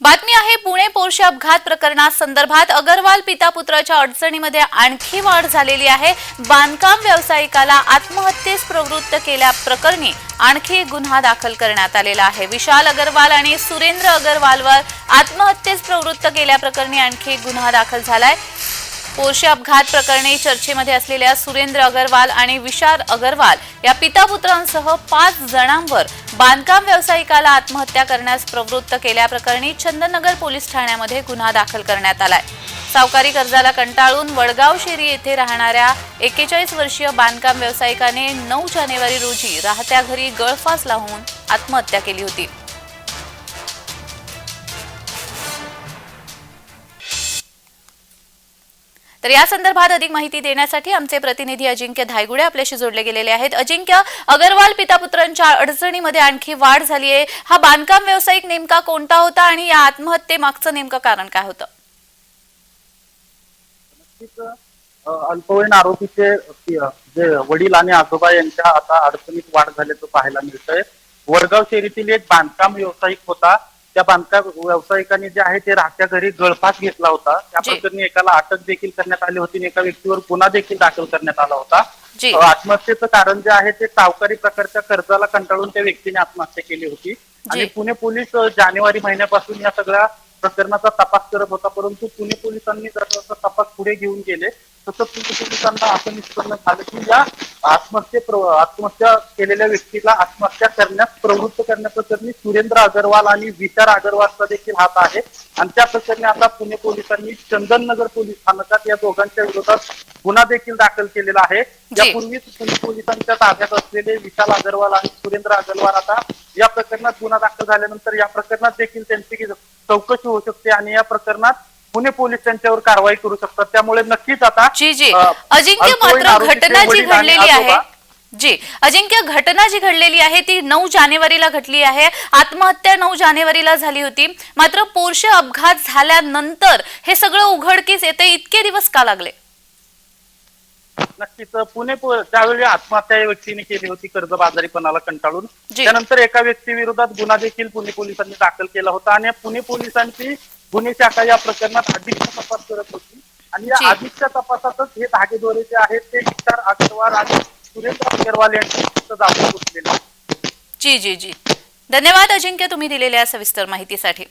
बातमी आहे पुणे पोर्शे अपघात प्रकरणा संदर्भात अगरवाल पिता पुत्राच्या अडचणीमध्ये आणखी वाढ झालेली आहे. बांधकाम व्यावसायिकाला आत्महत्येस प्रवृत्त केल्याप्रकरणी आणखी एक गुन्हा दाखल करण्यात आलेला आहे. विशाल अगरवाल आणि सुरेंद्र अगरवालवर आत्महत्येस प्रवृत्त केल्याप्रकरणी आणखी एक गुन्हा दाखल झालाय. पोर्शे अपघात प्रकरणी चर्चेमध्ये असलेल्या सुरेंद्र अगरवाल आणि विशाल अगरवाल या पितापुत्रांसह पाच जणांवर बांधकाम व्यावसायिकाला आत्महत्या करण्यास प्रवृत्त केल्याप्रकरणी चंदननगर पोलीस ठाण्यामध्ये गुन्हा दाखल करण्यात आलाय. सावकारी कर्जाला कंटाळून वडगाव शेरी येथे राहणाऱ्या एकेचाळीस वर्षीय बांधकाम व्यावसायिकाने नऊ जानेवारी रोजी राहत्या घरी गळफास लावून आत्महत्या केली होती. तर या संदर्भात अधिक माहिती देण्यासाठी आमचे प्रतिनिधी अजिंक्य धायगुडे आपल्याशी जोडले गेलेले आहेत. अजिंक्य अगरवाल पितापुत्रांच्या अडचणीमध्ये आणखी वाढ झाली आहे. हा बांधकाम व्यावसायिक नेमका कोणता होता आणि या आत्महत्येमागचं नेमकं कारण काय होतं? अल्पवयीन आरोपीचे जे वडील आणि आजोबा यांच्या आता अडचणीत वाढ झाल्याचं पाहायला मिळतंय. वडगाव शहरीतील एक बांधकाम व्यावसायिक होता. त्या बांधकाम व्यावसायिकाने जे आहे ते राहत्या घरी गळफास घेतला होता. त्या जी. प्रकरणी एकाला अटक देखील करण्यात आली होती आणि एका व्यक्तीवर गुन्हा देखील दाखल करण्यात आला होता. जी. अ, आत्महत्येचं कारण जे आहे ते सावकारी प्रकारच्या कर्जाला कंटाळून त्या व्यक्तीने आत्महत्या केली होती. आणि. पुणे पोलीस अ, जानेवारी महिन्यापासून या सगळ्या प्रकरणाचा तपास करत होता परंतु पुणे पोलिसांनी जसा तपास पुढे घेऊन गेले. तसं पोलिसांना असं निष्पन्न झालं की या आत्महत्ये आत्महत्या केलेल्या व्यक्तीला आत्महत्या करण्यास प्रवृत्त करण्याप्रकरणी सुरेंद्र अगरवाल आणि विचार अगरवालचा देखील हात आहे. आणि त्या प्रकरणी आता पुणे पोलिसांनी चंदननगर पोलीस स्थानकात या दोघांच्या विरोधात गुन्हा देखील दाखल केलेला आहे. यापूर्वीच पुणे पोलिसांच्या ताब्यात असलेले विशाल अगरवाल आणि सुरेंद्र अगरवाल आता या प्रकरणात गुन्हा दाखल झाल्यानंतर या प्रकरणात देखील त्यांची चौकशी होऊ शकते आणि या प्रकरणात पुणे पोलीस त्यांच्यावर कारवाई करू शकतात. त्यामुळे नक्कीच आता जी अजिंक्य मात्र घटना जी घडलेली आहे जी. अजिंक्य घटना जी घडलेली आहे ती नऊ जानेवारीला घडली आहे. आत्महत्या नऊ जानेवारीला झाली होती. मात्र पोर्शे अपघात झाल्यानंतर हे सगळं उघडकीस येते इतके दिवस का लागले? नक्कीच पुणे त्यावेळी आत्महत्या या व्यक्तीने केली होती कर्जबाजारीपणाला कंटाळून. त्यानंतर एका व्यक्तीविरोधात गुन्हा देखील पुणे पोलिसांनी दाखल केला होता आणि पुणे पोलिसांची गुन्हे शाखा या प्रकरणात अधिकचा तपास करत होती आणि. या अधिकच्या तपासातच हे धागेदोरे जे आहेत ते विचार अग्रवाल आणि सुरेंद्र अग्रवाल यांची फक्त दाखल आहेत. जी जी जी धन्यवाद अजिंक्य तुम्ही दिलेल्या सविस्तर माहितीसाठी